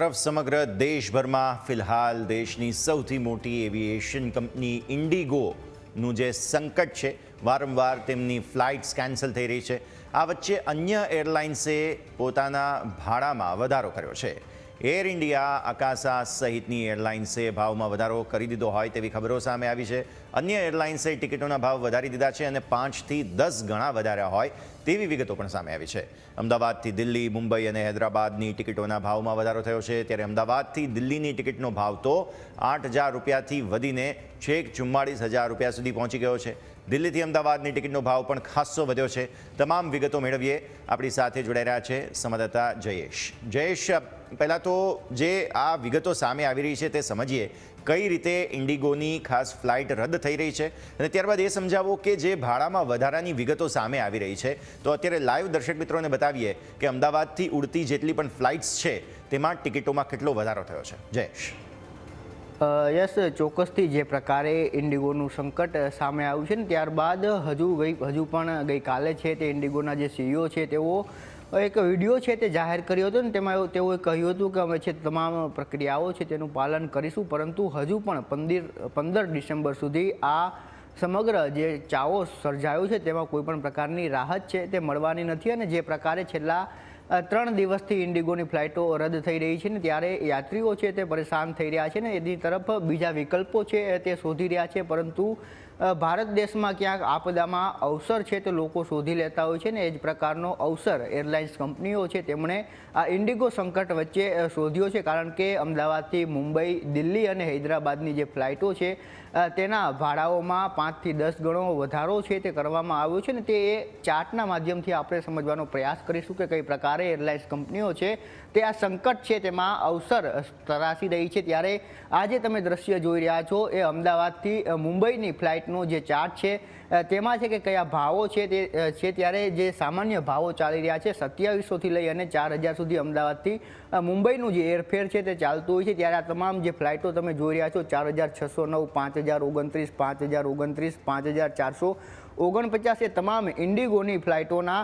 તરફ સમગ્ર દેશભરમાં ફિલહાલ દેશની સૌથી મોટી એવિએશન કંપની ઇન્ડિગોનું જે સંકટ છે, વારંવાર તેમની ફ્લાઇટ્સ કેન્સલ થઈ રહી છે. આ વચ્ચે અન્ય એરલાઇન્સે પોતાના ભાડામાં વધારો કર્યો છે. એર ઇન્ડિયા અકાસા સહિતની એરલાઇન્સે ભાવમાં વધારો કરી દીધો હોય તેવી ખબરો સામે આવી છે. અન્ય એરલાઇન્સે ટિકિટોના ભાવ વધારી દીધા છે અને પાંચથી દસ ગણા વધાર્યા હોય તેવી વિગતો પણ સામે આવી છે. અમદાવાદથી દિલ્હી, મુંબઈ અને હૈદરાબાદની ટિકિટોના ભાવમાં વધારો થયો છે. ત્યારે અમદાવાદથી દિલ્હીની ટિકિટનો ભાવ તો આઠ રૂપિયાથી વધીને છેક ચુમ્માળીસ હજાર રૂપિયા સુધી પહોંચી ગયો છે. દિલ્હીથી અમદાવાદની ટિકિટનો ભાવ પણ ખાસ્સો વધ્યો છે. તમામ વિગતો મેળવીએ. આપણી સાથે જોડાઈ રહ્યા છે સંવાદદાતા જયેશ. જયેશ, પહેલાં તો જે આ વિગતો સામે આવી રહી છે તે સમજીએ. કઈ રીતે ઇન્ડિગોની ખાસ ફ્લાઇટ રદ થઈ રહી છે? અને ત્યારબાદ એ સમજાવો કે જે ભાડામાં વધારાની વિગતો સામે આવી રહી છે, તો અત્યારે લાઈવ દર્શક મિત્રોને બતાવીએ કે અમદાવાદથી ઉડતી જેટલી પણ ફ્લાઇટ્સ છે, તેમાં ટિકિટોમાં કેટલો વધારો થયો છે. જયેશ. યસ, ચોક્કસથી જે પ્રકારે ઇન્ડિગોનું સંકટ સામે આવ્યું છે ને ત્યારબાદ હજુ ગઈ, હજુ પણ ગઈકાલે છે તે ઇન્ડિગોના જે સીઈઓ છે તેઓ એક વીડિયો છે તે જાહેર કર્યો હતો ને તેમાં તેઓએ કહ્યું હતું કે અમે છે તમામ પ્રક્રિયાઓ છે તેનું પાલન કરીશું, પરંતુ હજુ પણ પંદર પંદર ડિસેમ્બર સુધી આ સમગ્ર જે ચાવો સર્જાયો છે તેમાં કોઈપણ પ્રકારની રાહત છે તે મળવાની નથી અને જે પ્રકારે છેલ્લા ત્રણ દિવસથી ઇન્ડિગોની ફ્લાઇટો રદ થઈ રહી છે ને ત્યારે યાત્રીઓ છે તે પરેશાન થઈ રહ્યા છે ને એની તરફ બીજા વિકલ્પો છે તે શોધી રહ્યા છે, પરંતુ ભારત દેશમાં ક્યાંક આપદામાં અવસર છે તે લોકો શોધી લેતા હોય છે ને એ જ પ્રકારનો અવસર એરલાઇન્સ કંપનીઓ છે તેમણે આ ઇન્ડિગો સંકટ વચ્ચે શોધ્યો છે. કારણ કે અમદાવાદથી મુંબઈ, દિલ્હી અને હૈદરાબાદની જે ફ્લાઇટો છે તેના ભાડાઓમાં પાંચથી દસ ગણો વધારો છે તે કરવામાં આવ્યો છે ને તે એ ચાર્ટના માધ્યમથી આપણે સમજવાનો પ્રયાસ કરીશું કે કઈ પ્રકારે એરલાઇન્સ કંપનીઓ છે તે આ સંકટ છે તેમાં અવસર તરાસી રહી છે. ત્યારે આજે તમે દ્રશ્ય જોઈ રહ્યા છો, એ અમદાવાદથી મુંબઈની મુંબઈની ફ્લાઇટનો જે ચાર્ટ છે તેમાં છે કે કયા ભાવો છે તે છે ત્યારે જે સામાન્ય ભાવો ચાલી રહ્યા છે સત્યાવીસોથી લઈ અને ચાર હજાર સુધી અમદાવાદથી મુંબઈનું જે એરફેર છે તે ચાલતું હોય છે, ત્યારે આ તમામ જે ફ્લાઇટો તમે જોઈ રહ્યા છો, ચાર હજાર છસો નવ, પાંચ હજાર ઓગણત્રીસ, પાંચ હજાર ઓગણત્રીસ, પાંચ હજાર ચારસો ઓગણપચાસ એ તમામ ઇન્ડિગોની ફ્લાઇટોના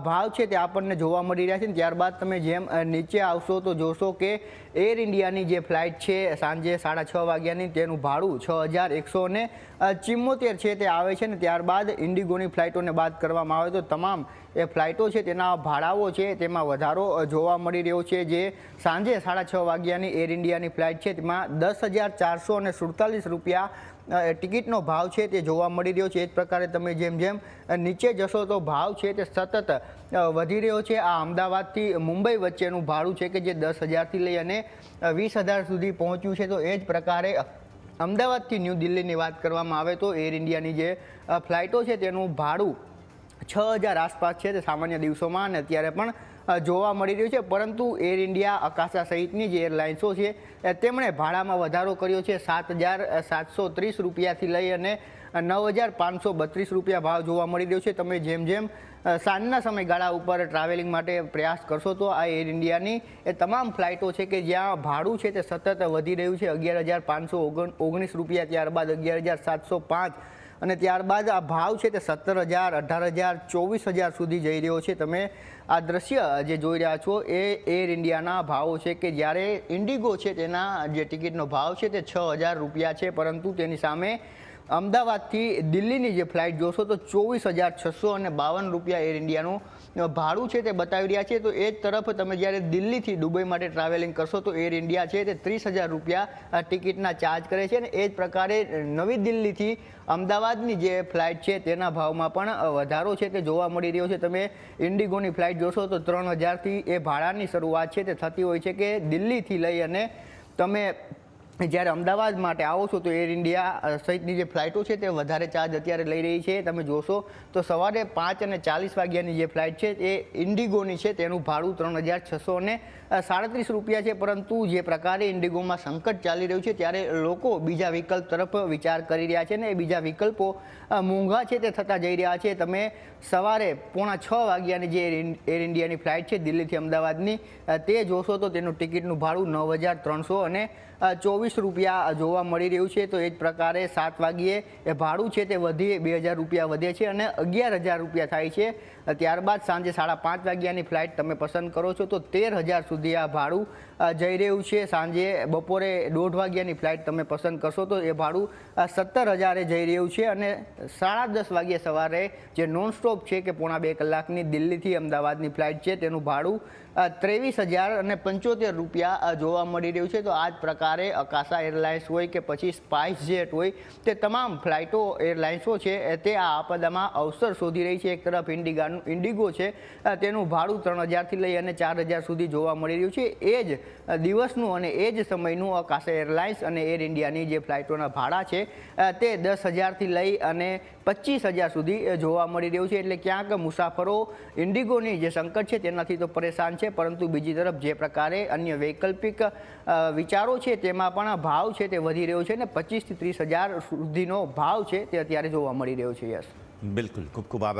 ભાવ છે તે આપણને જોવા મળી રહ્યા છે ત્યારબાદ તમે જેમ નીચે આવશો તો જોશો કે એર ઇન્ડિયાની જે ફ્લાઇટ છે સાંજે સાડા છ વાગ્યાની તેનું ભાડું છ હજાર એકસો ને ચિમ્મોતેર છે તે આવે છે ને ત્યારબાદ ઇન્ડિગોની ફ્લાઇટોને બાદ કરવામાં આવે તો તમામ એ ફ્લાઇટો છે તેના ભાડાઓ છે તેમાં વધારો જોવા મળી રહ્યો છે જે સાંજે સાડા છ વાગ્યાની એર ઇન્ડિયાની ફ્લાઇટ છે તેમાં દસ હજાર ચારસો અને સુડતાલીસ રૂપિયા ટિકિટનો ભાવ છે તે જોવા મળી રહ્યો છે. એ જ પ્રકારે તમે જેમ જેમ નીચે જશો તો ભાવ છે તે સતત વધી રહ્યો છે. આ અમદાવાદથી મુંબઈ વચ્ચેનું ભાડું છે કે જે દસ હજારથી લઈ અને વીસ હજાર સુધી પહોંચ્યું છે. તો એ જ પ્રકારે અમદાવાદથી ન્યૂ દિલ્હીની વાત કરવામાં આવે તો એર ઇન્ડિયાની જે ફ્લાઇટો છે તેનું ભાડું છ હજાર આસપાસ છે તે સામાન્ય દિવસોમાં. અને અત્યારે પણ જોવા મળી રહ્યું છે. પરંતુ એર ઇન્ડિયા અકાશા સહિતની જે એરલાઇન્સો છે તેમણે ભાડામાં વધારો કર્યો છે. સાત હજાર સાતસો ત્રીસ રૂપિયાથી લઈ અને નવ હજાર પાંચસો બત્રીસ રૂપિયા ભાવ જોવા મળી રહ્યો છે. તમે જેમ જેમ સાંજના સમયગાળા ઉપર ટ્રાવેલિંગ માટે પ્રયાસ કરશો, તો આ એર ઇન્ડિયાની એ તમામ ફ્લાઇટો છે કે જ્યાં ભાડું છે તે સતત વધી રહ્યું છે. અગિયાર હજાર પાંચસો ઓગણ, ઓગણીસ રૂપિયા ત્યારબાદ અગિયાર હજાર સાતસો પાંચ અને ત્યારબાદ આ ભાવ છે તે સત્તર હજાર, અઢાર હજાર, ચોવીસ હજાર સુધી જઈ રહ્યો છે. તમે આ દ્રશ્ય જે જોઈ રહ્યા છો એ એર ઇન્ડિયાના ભાવો છે કે જ્યારે ઇન્ડિગો છે તેના જે ટિકિટનો ભાવ છે તે છ હજાર રૂપિયા છે, પરંતુ તેની સામે અમદાવાદથી દિલ્હીની જે ફ્લાઇટ જોશો તો ચોવીસ હજાર છસો અને બાવન રૂપિયા એર ઇન્ડિયાનું ભાડું છે તે બતાવી રહ્યા છે. તો એ જ તરફ તમે જ્યારે દિલ્હીથી દુબઈ માટે ટ્રાવેલિંગ કરશો તો એર ઇન્ડિયા છે તે ત્રીસ હજાર રૂપિયા ટિકિટના ચાર્જ કરે છે અને એ જ પ્રકારે નવી દિલ્હીથી અમદાવાદની જે ફ્લાઇટ છે તેના ભાવમાં પણ વધારો છે તે જોવા મળી રહ્યો છે. તમે ઇન્ડિગોની ફ્લાઇટ જોશો તો ત્રણ હજારથી એ ભાડાની શરૂઆત છે તે થતી હોય છે કે દિલ્હીથી લઈ અને તમે જ્યારે અમદાવાદ માટે આવો છો તો એર ઇન્ડિયા સહિતની જે ફ્લાઇટો છે તે વધારે ચાર્જ અત્યારે લઈ રહી છે. તમે જોશો તો સવારે પાંચ અને ચાલીસ વાગ્યાની જે ફ્લાઇટ છે એ ઇન્ડિગોની છે. તેનું ભાડું ત્રણ હજાર છસો ને સાડત્રીસ રૂપિયા છે. પરંતુ જે પ્રકારે ઇન્ડિગોમાં સંકટ ચાલી રહ્યું છે ત્યારે લોકો બીજા વિકલ્પ તરફ વિચાર કરી રહ્યા છે ને એ બીજા વિકલ્પો મોંઘા છે તે થતા જઈ રહ્યા છે. તમે સવારે પોણા છ વાગ્યાની જે એર ઇન્ડિયાની ફ્લાઇટ છે દિલ્હીથી અમદાવાદની તે જોશો તો તેનું ટિકિટનું ભાડું નવ હજાર ત્રણસો અને અ, ચોવીસ રૂપિયા જોવા મળી રહ્યું છે, તો એ જ પ્રકારે સાત વાગ્યે એ ભાડું છે તે વધી બે હજાર રૂપિયા વધે છે અને અગિયાર હજાર રૂપિયા થાય છે. ત્યારબાદ સાંજે સાડા પાંચ વાગ્યાની ફ્લાઇટ તમે પસંદ કરો છો, તો તેર હજાર સુધી આ ભાડું જઈ રહ્યું છે. સાંજે બપોરે દોઢ વાગ્યાની ફ્લાઇટ તમે પસંદ કરશો, તો એ ભાડું સત્તર હજારે જઈ રહ્યું છે અને સાડા દસ વાગ્યે સવારે જે નોન સ્ટોપ છે કે પોણા બે કલાકની દિલ્હીથી અમદાવાદની ફ્લાઇટ છે, તેનું ભાડું ત્રેવીસ હજાર અને પંચોતેર રૂપિયા જોવા મળી રહ્યું છે. તો આ જ પ્રકારે અકાશા એરલાઇન્સ હોય કે પછી સ્પાઇસ જેટ હોય, તે તમામ ફ્લાઇટો એરલાઇન્સો છે તે આ આપદામાં અવસર શોધી રહી છે. એક તરફ ઇન્ડિગાનું ઇન્ડિગો છે તેનું ભાડું ત્રણ હજારથી લઈ અને ચાર હજાર સુધી જોવા મળી રહ્યું છે. એ જ દિવસનું અને એ જ સમયનું અકાશા એરલાઇન્સ અને એર ઇન્ડિયાની જે ફ્લાઇટોના ભાડા છે તે દસ હજારથી લઈ અને પચીસ હજાર સુધી જોવા મળી રહ્યું છે. એટલે ક્યાંક મુસાફરો ઇન્ડિગોની જે સંકટ છે તેનાથી તો પરેશાન છે, પરંતુ બીજી તરફ જે પ્રકારે અન્ય વૈકલ્પિક વિચારો છે તેમાં પણ ભાવ છે તે વધી રહ્યો છે ને પચીસથી ત્રીસ હજાર સુધીનો ભાવ છે તે અત્યારે જોવા મળી રહ્યો છે. યસ. બિલકુલ. ખૂબ ખૂબ આભાર.